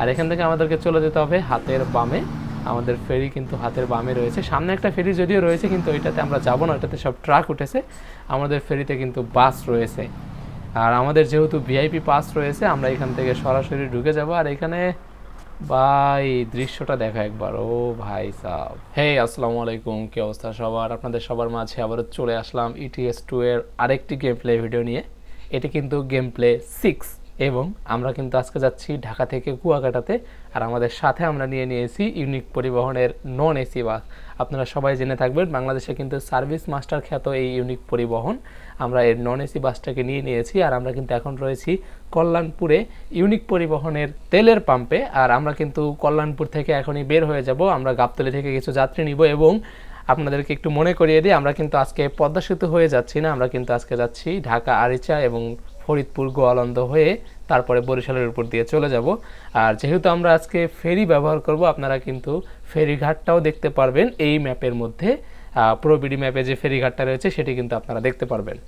আর এখান থেকে আমাদেরকে চলে যেতে হবে হাতের বামে। আমাদের ফেরি কিন্তু হাতের বামে রয়েছে। সামনে একটা ফেরি যদিও রয়েছে, কিন্তু ওইটাতে আমরা যাব না, ওইটাতে সব ট্রাক উঠেছে। আমাদের ফেরিতে কিন্তু বাস রয়েছে। আর আমাদের যেহেতু ভিআইপি পাস রয়েছে, আমরা এখান থেকে সরাসরি ঢুকে যাব। আর এখানে ভাই, দৃশ্যটা দেখো একবার। ও ভাই সাহ হে আসসালামু আলাইকুম। কি অবস্থা সবার? আপনাদের সবার মাঝে আবারও চলে আসলাম E ইটিএস টু এর আরেকটি গেম প্লে ভিডিও নিয়ে। এটি কিন্তু গেম প্লে সিক্স এবং আমরা কিন্তু আজকে যাচ্ছি ঢাকা থেকে কুয়াকাটাতে, আর আমাদের সাথে আমরা নিয়ে নিয়েছি ইউনিক পরিবহনের নন এসি বাস। আপনারা সবাই জেনে থাকবেন, বাংলাদেশে কিন্তু সার্ভিস মাস্টার খ্যাত এই ইউনিক পরিবহন। আমরা এর নন এসি বাসটাকে নিয়ে নিয়েছি, আর আমরা কিন্তু এখন রয়েছি কল্যাণপুরে ইউনিক পরিবহনের তেলের পাম্পে। আর আমরা কিন্তু কল্যাণপুর থেকে এখনই বের হয়ে যাব। আমরা গাবতলি থেকে কিছু যাত্রী নিব এবং আপনাদেরকে একটু মনে করিয়ে দিই, আমরা কিন্তু আজকে পদ্মা সেতু হয়ে যাচ্ছি না। আমরা কিন্তু আজকে যাচ্ছি ঢাকা আরিচা এবং ফরিদপুর গোয়ালন্দ হয়ে তারপরে বরিশালের উপর দিয়ে চলে যাব। আর যেহেতু আমরা আজকে ফেরি ব্যবহার করব, আপনারা কিন্তু ফেরিঘাটটাও দেখতে পারবেন। এই ম্যাপের মধ্যে প্রোবিডি ম্যাপে যে ফেরিঘাটটা রয়েছে, সেটি কিন্তু আপনারা দেখতে পারবেন।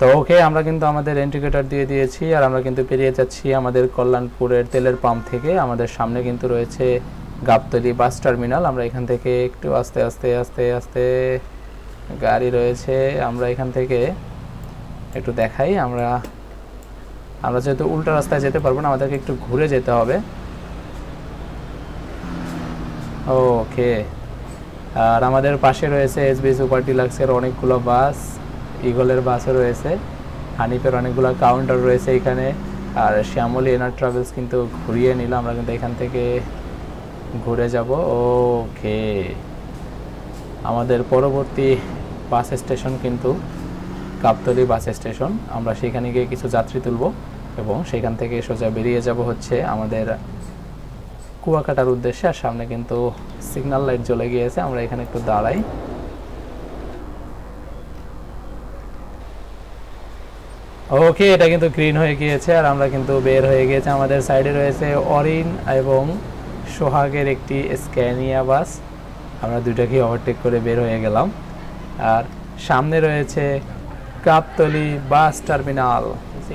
তো ওকে, আমরা কিন্তু আমাদের ইন্ডিকেটর দিয়ে দিয়েছি, আর আমরা কিন্তু পেরিয়ে যাচ্ছি আমাদের কল্যাণপুরের তেলের পাম্প থেকে। আমাদের সামনে কিন্তু রয়েছে গাবতলি বাস টার্মিনাল। আমরা এখান থেকে একটু আস্তে আস্তে আস্তে আস্তে গাড়ি রয়েছে। আমরা এখান থেকে একটু দেখাই। আমরা আমরা যেহেতু উল্টো রাস্তায় যেতে পারব না, আমাদেরকে একটু ঘুরে যেতে হবে। ওকে। আর আমাদের পাশে রয়েছে এসবি সুপার ডিলাক্সের অনেকগুলো বাস, ইগলের বাসও রয়েছে, হানিফের অনেকগুলো কাউন্টার রয়েছে এখানে। আর শ্যামলী এনার ট্রাভেলস কিন্তু ঘুরিয়ে নিল। আমরা কিন্তু এখান থেকে ঘুরে যাব, ওকে। আমাদের পরবর্তী বাস স্টেশন কিন্তু কাপতলি বাস স্টেশন। আমরা সেখানে গিয়ে কিছু যাত্রী তুলব এবং সেখান থেকে সোজা বেরিয়ে যাব হচ্ছে আমাদের কুয়াকাটার উদ্দেশ্যে। আর সামনে কিন্তু সিগন্যাল লাইট জ্বলে গিয়েছে, আমরা এখানে একটু দাঁড়াই। ওকে, এটা কিন্তু গ্রিন হয়ে গিয়েছে, আর আমরা কিন্তু বের হয়ে গিয়েছে। আমাদের সাইডে রয়েছে অরিন এবং সোহাগের একটি স্ক্যানিয়া বাস। আমরা দুইটাকেই ওভারটেক করে বের হয়ে গেলাম। আর সামনে রয়েছে কাপতলি বাস টার্মিনাল।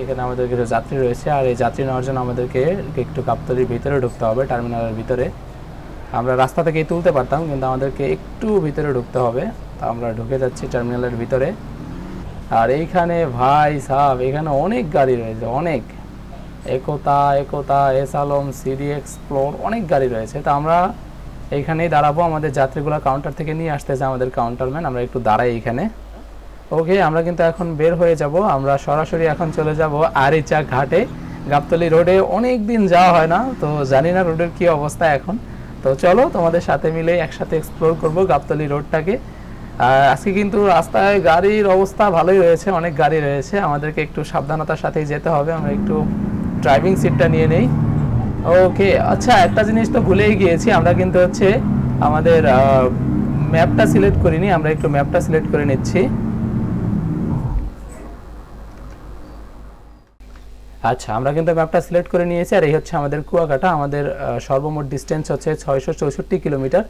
এখানে আমাদের কিছু যাত্রী রয়েছে, আর এই যাত্রী নেওয়ার জন্য আমাদেরকে একটু কাপতলির ভিতরে ঢুকতে হবে, টার্মিনালের ভিতরে। আমরা রাস্তা থেকেই তুলতে পারতাম, কিন্তু আমাদেরকে একটু ভিতরে ঢুকতে হবে। তা আমরা ঢুকে যাচ্ছি টার্মিনালের ভিতরে। আর এইখানে ভাই সাহ এখানে অনেক গাড়ি রয়েছে, অনেক। Ekta Ekta S Alam CD, explore, অনেক গাড়ি রয়েছে। তো আমরা এইখানেই দাঁড়াবো, আমাদের যাত্রীগুলো কাউন্টার থেকে নিয়ে আসতে আসতেছে আমাদের কাউন্টারম্যান আমরা একটু দাঁড়াই এখানে। ওকে আমরা কিন্তু এখন বের হয়ে যাব, আমরা সরাসরি এখন চলে যাব আরিচা ঘাটে। গাবতলি রোডে অনেক দিন যাওয়া হয় না, তো জানি না রোডের কি অবস্থা এখন। তো চলো, তোমাদের সাথে মিলে একসাথে এক্সপ্লোর করব গাবতলি রোডটাকে। আজকে কিন্তু রাস্তায় গাড়ির অবস্থা ভালোই রয়েছে, অনেক গাড়ি রয়েছে। আমাদেরকে একটু সাবধানতার সাথেই যেতে হবে, আমরা একটু ড্রাইভিং সিটটা নিয়ে নেই। ওকে আচ্ছা একটা জিনিস তো ভুলেই গিয়েছি। আমরা কিন্তু হচ্ছে আমাদের ম্যাপটা সিলেক্ট করিনি, আমরা একটু ম্যাপটা সিলেক্ট করে নিচ্ছি। আচ্ছা আমরা কিন্তু ম্যাপটা সিলেক্ট করে নিয়েছি, আর এই হচ্ছে আমাদের কুয়াকাটা। আমাদের সর্বমোট ডিস্টেন্স হচ্ছে ছয়শো চৌষট্টি কিলোমিটার।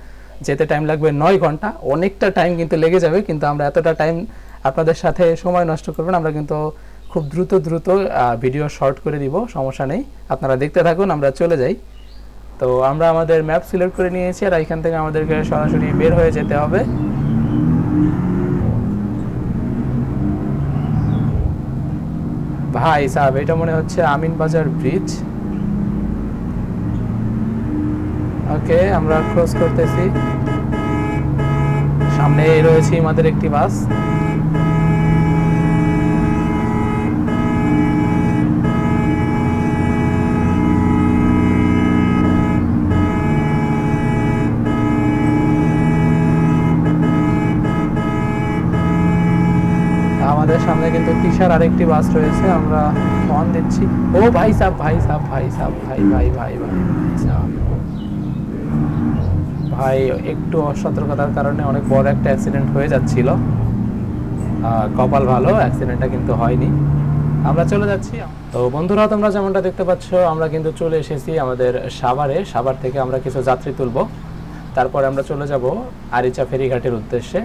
যেতে টাইম লাগবে নয় ঘণ্টা। অনেকটা টাইম কিন্তু লেগে যাবে, কিন্তু আমরা এতটা টাইম আপনাদের সাথে সময় নষ্ট করবেন আমরা কিন্তু খুব দ্রুত দ্রুত ভিডিও শর্ট করে দিব, সমস্যা নেই। আপনারা দেখতে থাকুন, আমরা চলে যাই। তো আমরা আমাদের ম্যাপ সিলেক্ট করে নিয়েছি, আর এখান থেকে আমাদেরকে সরাসরি বের হয়ে যেতে হবে। ভাই সাহেব, এটা মনে হচ্ছে আমিন বাজার ব্রিজ ওকে, আমরা ক্রস করতেছি। সামনে রয়েছে আমাদের একটি বাস কিন্তু কিসার আরেকটি বাস রয়েছে, আমরা ফোন দিচ্ছি। ও ভাই সাহ ভাই সাহ ভাই সাহ ভাই ভাই ভাই ভাই ভাই একটু অসতর্কতার কারণে অনেক বড় একটা অ্যাক্সিডেন্ট হয়ে যাচ্ছিল। কপাল ভালো অ্যাক্সিডেন্টটা কিন্তু হয়নি। আমরা চলে যাচ্ছি। তো বন্ধুরা, তোমরা যেমনটা দেখতে পাচ্ছ, আমরা কিন্তু চলে এসেছি আমাদের সাভারে। সাভার থেকে আমরা কিছু যাত্রী তুলব। তারপরে আমরা চলে যাব আরিচা ফেরিঘাটের উদ্দেশ্যে।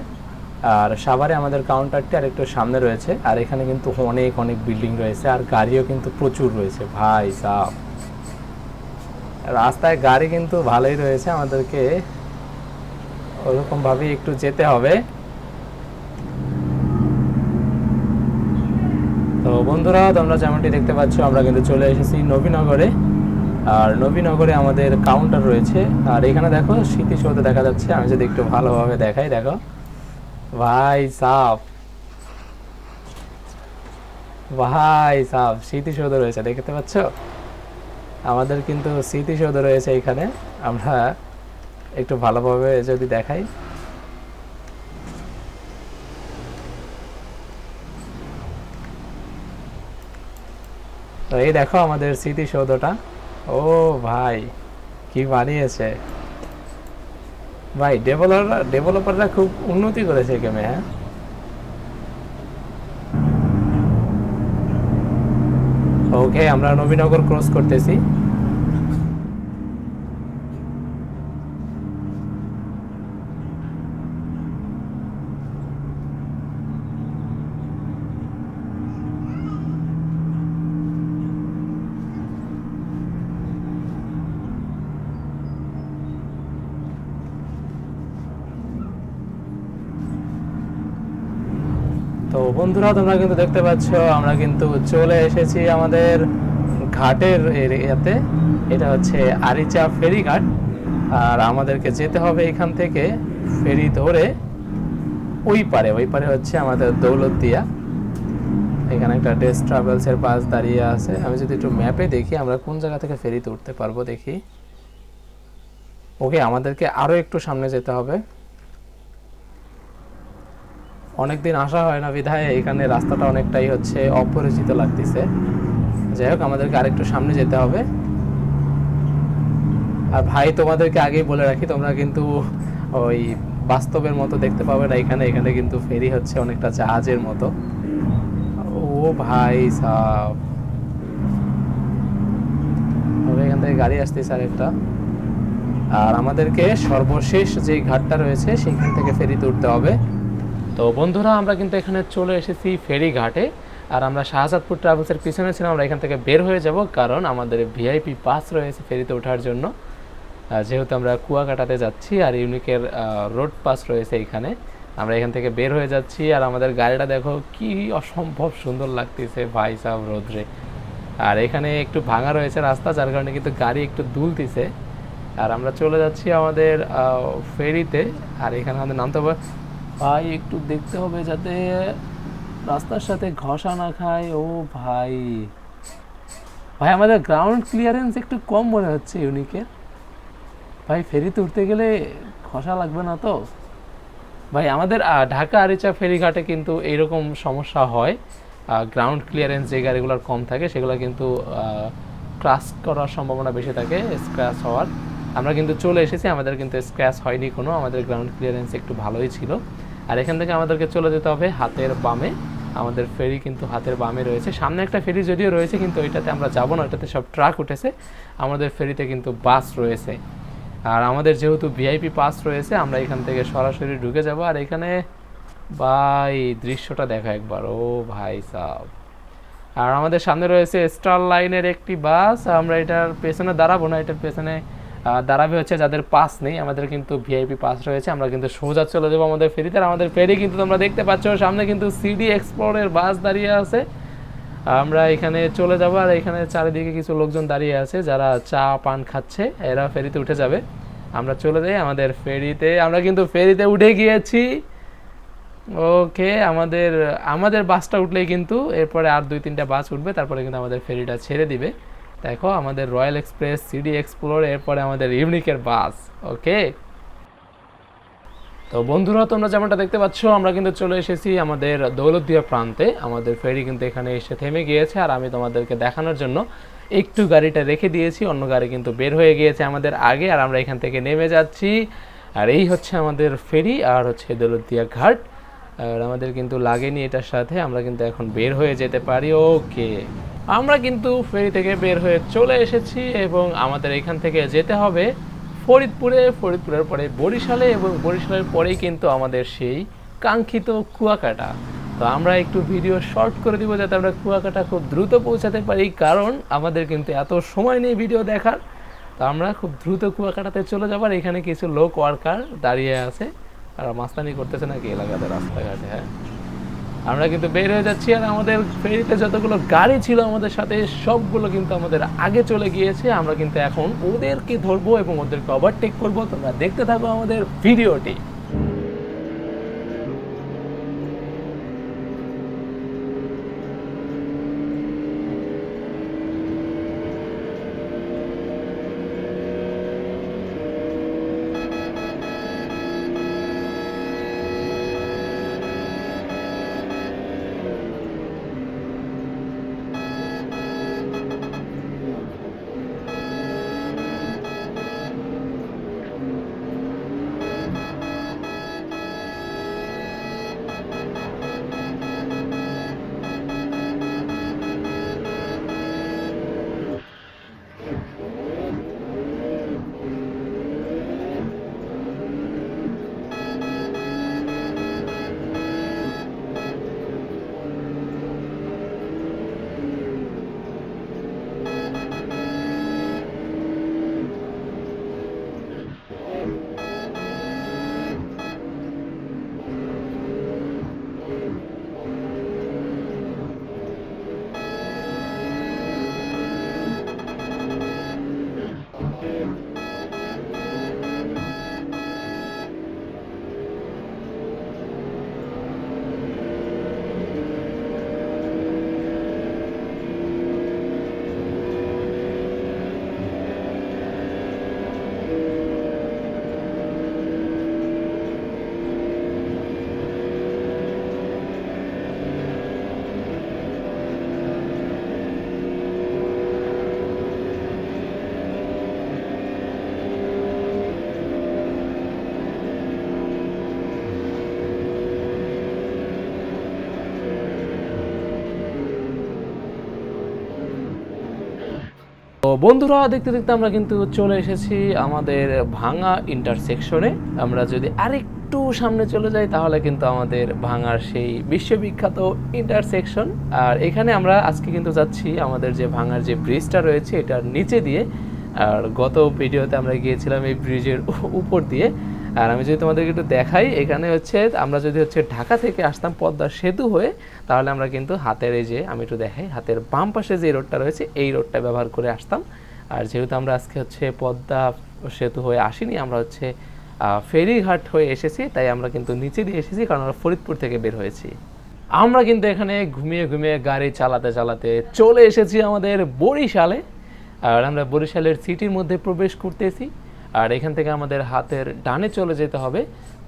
আর সাভারে আমাদের কাউন্টারটি আর একটু সামনে রয়েছে, আর এখানে কিন্তু অনেক অনেক বিল্ডিং রয়েছে, আর গাড়িও কিন্তু প্রচুর রয়েছে। ভাই সাহ রাস্তায় গাড়ি কিন্তু ভালোই রয়েছে, আমাদেরকে ওরকম ভাবে একটু যেতে হবে। তো বন্ধুরা, তোমরা যেমনটি দেখতে পাচ্ছ, আমরা কিন্তু চলে এসেছি নবীনগরে। আর নবীনগরে আমাদের কাউন্টার রয়েছে, আর এখানে দেখো, স্মৃতিসৌধ দেখা যাচ্ছে। আমি যদি একটু ভালোভাবে দেখাই, দেখো। ভাই সাপ ভাই সাপ স্মৃতিসৌধ রয়েছে, দেখতে পাচ্ছ? আমাদের কিন্তু স্মৃতিসৌধ রয়েছে এখানে। আমরা একটু ভালোভাবে যদি দেখাই। তো এই দেখো আমাদের স্মৃতিসৌধটা। ও ভাই, কি বানিয়েছে। ভাই ডেভেলপাররা ডেভেলপাররা খুব উন্নতি করেছে গেমে হ্যাঁ? ওকে আমরা নবীনগর ক্রস করতেছি। তো বন্ধুরা, তোমরা কিন্তু দেখতে পাচ্ছ, আমরা কিন্তু চলে এসেছি আমাদের ঘাটের এরিয়াতে এটা হচ্ছে আরিচা ফেরি ঘাট। আর আমাদেরকে যেতে হবে এখান থেকে ফেরি ধরে ওই পারে। ওই পারে হচ্ছে আমাদের দৌলতদিয়া। এখানে একটা ডেস ট্রাভেলস এর বাস দাঁড়িয়ে আছে। আমি যদি একটু ম্যাপে দেখি, আমরা কোন জায়গা থেকে ফেরিতে উঠতে পারব দেখি। ওকে, আমাদেরকে আরও একটু সামনে যেতে হবে। অনেকদিন আসা হয় না বিধায় এখানে রাস্তাটা অনেকটাই হচ্ছে অপরিচিত লাগতেছে। যাই হোক, আমাদেরকে আরেকটু সামনে যেতে হবে। আর ভাই, তোমাদেরকে আগেই বলে রাখি, তোমরা কিন্তু ওই বাস্তবের মতো দেখতে পাবে না এখানে। এখানে কিন্তু ফেরি হচ্ছে অনেকটা জাহাজের মতো। ও ভাই সাহ এখান থেকে গাড়ি আসতেছে আরেকটা আর আমাদেরকে সর্বশেষ যে ঘাটটা রয়েছে সেইখান থেকে ফেরিতে উঠতে হবে। তো বন্ধুরা, আমরা কিন্তু এখানে চলে এসেছি ফেরি ঘাটে আর আমরা শাহজাদপুর ট্রাভেলসের পিছনে ছিলাম, আমরা এখান থেকে বের হয়ে যাব, কারণ আমাদের ভিআইপি পাস রয়েছে ফেরিতে ওঠার জন্য। যেহেতু আমরা কুয়াকাটাতে যাচ্ছি, আর ইউনিকের রোড পাস রয়েছে এখানে, আমরা এখান থেকে বের হয়ে যাচ্ছি, আর আমাদের গাড়িটা দেখো কি অসম্ভব সুন্দর লাগতেছে, ভাই সাহেব রোদ্রে। আর এখানে একটু ভাঙা রয়েছে রাস্তা, যার কারণে কিন্তু গাড়ি একটু দুলতিছে। আর আমরা চলে যাচ্ছি আমাদের ফেরিতে, আর এখানে আমাদের নামতে হবে ভাই, একটু দেখতে হবে যাতে রাস্তার সাথে ঘষা না খায়। ও ভাই। ভাই, আমাদের গ্রাউন্ড ক্লিয়ারেন্স একটু কম মনে হচ্ছে ইউনিকের ভাই, ফেরিতে উঠতে গেলে ঘষা লাগবে না তো। ভাই, আমাদের ঢাকা আরিচা ফেরিঘাটে কিন্তু এইরকম সমস্যা হয়। গ্রাউন্ড ক্লিয়ারেন্স যে গাড়িগুলোর কম থাকে, সেগুলো কিন্তু ক্রাশ করার সম্ভাবনা বেশি থাকে স্ক্র্যাচ হওয়ার। আমরা কিন্তু চলে এসেছি, আমাদের কিন্তু স্ক্র্যাচ হয়নি কোনো। আমাদের গ্রাউন্ড ক্লিয়ারেন্স একটু ভালোই ছিল। আর এখান থেকে আমাদেরকে চলে যেতে হবে হাতের বামে। আমাদের ফেরি কিন্তু হাতের বামে রয়েছে। সামনে একটা ফেরি যদিও রয়েছে, কিন্তু ওইটাতে আমরা যাব না। ওইটাতে সব ট্রাক উঠেছে। আমাদের ফেরিতে কিন্তু বাস রয়েছে। আর আমাদের যেহেতু ভিআইপি পাস রয়েছে, আমরা এখান থেকে সরাসরি ঢুকে যাব। আর এখানে ভাই, দৃশ্যটা দেখো একবার। ও ভাই সাহ আর আমাদের সামনে রয়েছে স্টার লাইনের একটি বাস। আমরা এটার পেছনে দাঁড়াবো না। এটার পেছনে দাঁড়াবে হচ্ছে যাদের পাস নেই, আমাদের কিন্তু ভিআইপি পাস রয়েছে, আমরা কিন্তু সোজা চলে যাব আমাদের ফেরিতে আমাদের ফেরি কিন্তু তোমরা দেখতে পাচ্ছ, সামনে কিন্তু সিডি এক্সপ্লোরের বাস দাঁড়িয়ে আছে। আমরা এখানে চলে যাব, আর এখানে চারিদিকে কিছু লোকজন দাঁড়িয়ে আছে, যারা চা, পান খাচ্ছে, এরা ফেরিতে উঠে যাবে। আমরা চলে যাই আমাদের ফেরিতে, আমরা কিন্তু ফেরিতে উঠে গিয়েছি। ওকে, আমাদের আমাদের বাসটা উঠলেই কিন্তু এরপরে আর দুই তিনটা বাস উঠবে, তারপরে কিন্তু আমাদের ফেরিটা ছেড়ে দিবে। দেখো, আমাদের রয়্যাল এক্সপ্রেস সিডি এক্সপ্লোর এরপরে আমাদের ইউনিকের বাস, ওকে? তো বন্ধুরা, তোমরা যেমনটা দেখতে পাচ্ছ, আমরা কিন্তু চলে এসেছি আমাদের দৌলতদিয়া প্রান্তে। আমাদের ফেরি কিন্তু এখানে এসে থেমে গিয়েছে, আর আমি তোমাদেরকে দেখানোর জন্য একটু গাড়িটা রেখে দিয়েছি, অন্য গাড়ি কিন্তু বের হয়ে গিয়েছে আমাদের আগে, আর আমরা এখান থেকে নেমে যাচ্ছি। আর এই হচ্ছে আমাদের ফেরি, আর হচ্ছে দৌলতদিয়া ঘাট। আর আমাদের কিন্তু লাগেনি এটার সাথে, আমরা কিন্তু এখন বের হয়ে যেতে পারি, ওকে। আমরা কিন্তু ফেরি থেকে বের হয়ে চলে এসেছি এবং আমাদের এখান থেকে যেতে হবে ফরিদপুরে। ফরিদপুরের পরে বরিশালে এবং বরিশালের পরেই কিন্তু আমাদের সেই কাঙ্ক্ষিত কুয়াকাটা। তো আমরা একটু ভিডিও শর্ট করে দিব যাতে আমরা কুয়াকাটা খুব দ্রুত পৌঁছাতে পারি, কারণ আমাদের কিন্তু এত সময় নেই ভিডিও দেখার। তো আমরা খুব দ্রুত কুয়াকাটাতে চলে যাবার, এখানে কিছু লোক ওয়ার্কার দাঁড়িয়ে আছে। আর মাস্তানি করতেছে নাকি এলাকাতে রাস্তাঘাটে হ্যাঁ? আমরা কিন্তু বের হয়ে যাচ্ছি আর আমাদের ফেরিতে যতগুলো গাড়ি ছিল আমাদের সাথে, সবগুলো কিন্তু আমাদের আগে চলে গিয়েছে। আমরা কিন্তু এখন ওদেরকে ধরবো এবং ওদেরকে ওভারটেক করব। তোমরা দেখতে থাকো আমাদের ভিডিওটি। তো বন্ধুরা, দেখতে দেখতে আমরা কিন্তু চলে এসেছি আমাদের ভাঙা ইন্টারসেকশনে আমরা যদি আরেকটু সামনে চলে যাই, তাহলে কিন্তু আমাদের ভাঙার সেই বিশ্ববিখ্যাত ইন্টারসেকশন আর এখানে আমরা আজকে কিন্তু যাচ্ছি আমাদের যে ভাঙার যে ব্রিজটা রয়েছে, এটার নিচে দিয়ে। আর গত ভিডিওতে আমরা গিয়েছিলাম এই ব্রিজের উপর দিয়ে। আর আমি যদি তোমাদেরকে একটু দেখাই, এখানে হচ্ছে আমরা যদি হচ্ছে ঢাকা থেকে আসতাম পদ্মা সেতু হয়ে, তাহলে আমরা কিন্তু হাতের এই যে, আমি একটু দেখাই, হাতের বাম পাশে যে রোডটা রয়েছে, এই রোডটা ব্যবহার করে আসতাম। আর যেহেতু আমরা আজকে হচ্ছে পদ্মা সেতু হয়ে আসিনি, আমরা হচ্ছে ফেরিঘাট হয়ে এসেছি, তাই আমরা কিন্তু নিচে দিয়ে এসেছি, কারণ আমরা ফরিদপুর থেকে বের হয়েছি। আমরা কিন্তু এখানে ঘুমিয়ে ঘুমিয়ে গাড়ি চালাতে চালাতে চলে এসেছি আমাদের বরিশালে। আর আমরা বরিশালের সিটির মধ্যে প্রবেশ করতেছি। আর এখান থেকে আমাদের হাতের ডানে চলে যেতে হবে।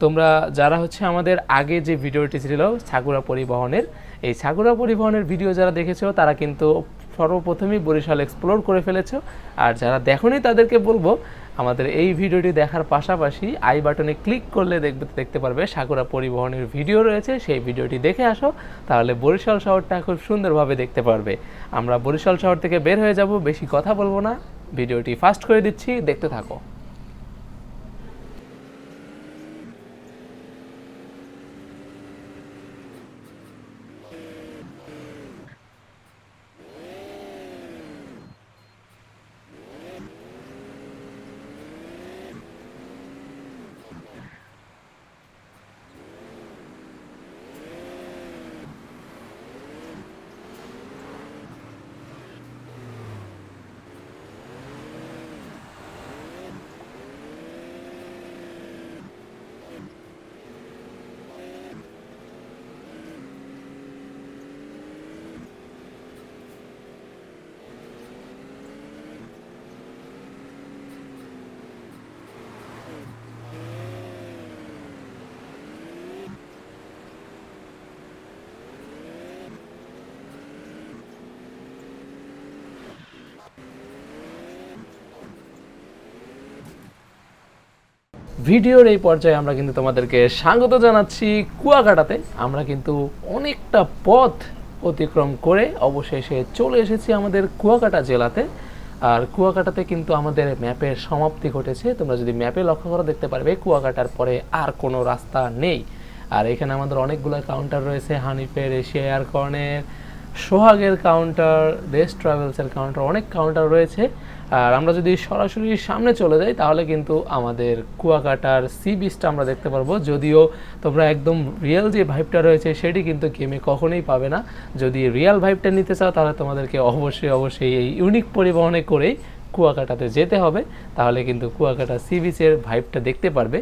তোমরা যারা হচ্ছে আমাদের আগে যে ভিডিওটি ছিল ছাগুড়া পরিবহনের, এই ছাগুড়া পরিবহনের ভিডিও যারা দেখেছ, তারা কিন্তু সর্বপ্রথমেই বরিশাল এক্সপ্লোর করে ফেলেছো। আর যারা দেখোনি, তাদেরকে বলব, আমাদের এই ভিডিওটি দেখার পাশাপাশি আই বাটনে ক্লিক করলে দেখবে, দেখতে পারবে সাকুরা পরিবহনের ভিডিও রয়েছে। সেই ভিডিওটি দেখে আসো, তাহলে বরিশাল শহরটা খুব সুন্দরভাবে দেখতে পারবে। আমরা বরিশাল শহর থেকে বের হয়ে যাব, বেশি কথা বলব না। ভিডিওটি ফাস্ট করে দিচ্ছি, দেখতে থাকো। ভিডিওর এই পর্যায়ে আমরা কিন্তু তোমাদেরকে স্বাগত জানাচ্ছি কুয়াকাটাতে। আমরা কিন্তু অনেকটা পথ অতিক্রম করে অবশেষে চলে এসেছি আমাদের কুয়াকাটা জেলাতে। আর কুয়াকাটাতে কিন্তু আমাদের ম্যাপের সমাপ্তি ঘটেছে। তোমরা যদি ম্যাপে লক্ষ্য করো, দেখতে পারবে কুয়াকাটার পরে আর কোনো রাস্তা নেই। আর এখানে আমাদের অনেকগুলো কাউন্টার রয়েছে, হানিফের এশিয়া এয়ারকর্নের সোহাগের কাউন্টার দেশ ট্রাভেলসের কাউন্টার অনেক কাউন্টার রয়েছে। আর আমরা যদি সরাসরি সামনে চলে যাই, তাহলে কিন্তু আমাদের কুয়াকাটার সি বিচটা আমরা দেখতে পারব। যদিও তোমরা একদম রিয়েল যে ভাইবটা রয়েছে, সেটি কিন্তু গেমে কখনোই পাবে না। যদি রিয়েল ভাইবটা নিতে চাও, তাহলে তোমাদেরকে অবশ্যই অবশ্যই এই ইউনিক পরিবহনে করেই কুয়াকাটাতে যেতে হবে। তাহলে কিন্তু কুয়াকাটা সি বিচের ভাইবটা দেখতে পারবে।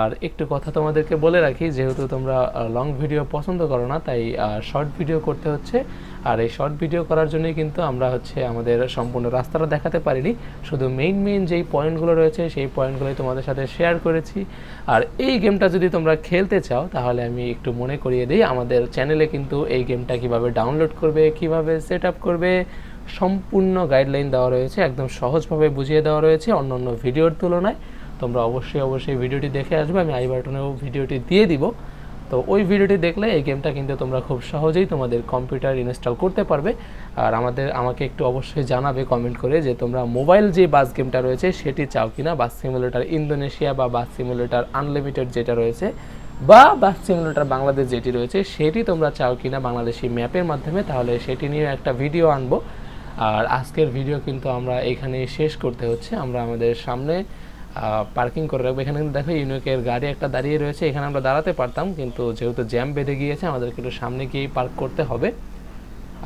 আর একটু কথা তোমাদেরকে বলে রাখি, যেহেতু তোমরা লং ভিডিও পছন্দ করো না, তাই শর্ট ভিডিও করতে হচ্ছে। আর এই শর্ট ভিডিও করার জন্যই কিন্তু আমরা হচ্ছে আমাদের সম্পূর্ণ রাস্তাটা দেখাতে পারিনি। শুধু মেইন মেইন যেই পয়েন্টগুলো রয়েছে, সেই পয়েন্টগুলোই তোমাদের সাথে শেয়ার করেছি। আর এই গেমটা যদি তোমরা খেলতে চাও, তাহলে আমি একটু মনে করিয়ে দিই, আমাদের চ্যানেলে কিন্তু এই গেমটা কীভাবে ডাউনলোড করবে, কীভাবে সেট আপ করবে, সম্পূর্ণ গাইডলাইন দেওয়া রয়েছে, একদম সহজভাবে বুঝিয়ে দেওয়া রয়েছে অন্য অন্য ভিডিওর তুলনায়। তোমরা অবশ্যই অবশ্যই ভিডিওটি দেখে আসবে, আমি আই বাটনেও ভিডিওটি দিয়ে দিব। তো ওই ভিডিওটি দেখলে এই গেমটা কিন্তু তোমরা খুব সহজেই তোমাদের কম্পিউটার ইনস্টল করতে পারবে। আর আমাদের, আমাকে একটু অবশ্যই জানাবে কমেন্ট করে যে তোমরা মোবাইল যে বাস গেমটা রয়েছে, সেটি চাও কিনা? বাস সিমুলেটার ইন্দোনেশিয়া বা বাস সিমুলেটার আনলিমিটেড যেটা রয়েছে, বা বাস সিমুলেটার বাংলাদেশ যেটি রয়েছে, সেটি তোমরা চাও কিনা বাংলাদেশি ম্যাপের মাধ্যমে, তাহলে সেটি নিয়ে একটা ভিডিও আনব। আর আজকের ভিডিও কিন্তু আমরা এখানেই শেষ করতে হচ্ছে। আমরা আমাদের সামনে পার্কিং করে রাখব। এখানে কিন্তু দেখো ইউনিকের গাড়ি একটা দাঁড়িয়ে রয়েছে। এখানে আমরা দাঁড়াতে পারতাম, কিন্তু যেহেতু জ্যাম বেঁধে গিয়েছে, আমাদেরকে একটু সামনে গিয়েই পার্ক করতে হবে।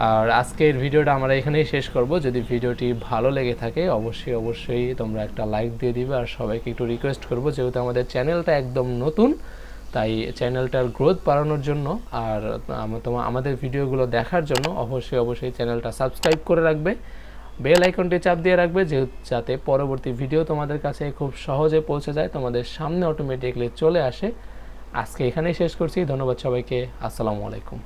আর আজকের ভিডিওটা আমরা এখানেই শেষ করব। যদি ভিডিওটি ভালো লেগে থাকে, অবশ্যই অবশ্যই তোমরা একটা লাইক দিয়ে দিবে। আর সবাইকে একটু রিকোয়েস্ট করব, যেহেতু আমাদের চ্যানেলটা একদম নতুন, তাই চ্যানেলটার গ্রোথ বাড়ানোর জন্য। আর তোমার আমাদের ভিডিওগুলো দেখার জন্য অবশ্যই অবশ্যই চ্যানেলটা সাবস্ক্রাইব করে রাখবে। বেল আইকনটি চাপ দিয়ে রাখবে যেহেতু যাতে পরবর্তী ভিডিও তোমাদের কাছে খুব সহজে পৌঁছে যায়, তোমাদের সামনে অটোমেটিকলি চলে আসে। আজকে এখানেই শেষ করছি, ধন্যবাদ সবাইকে, আসসালামু আলাইকুম।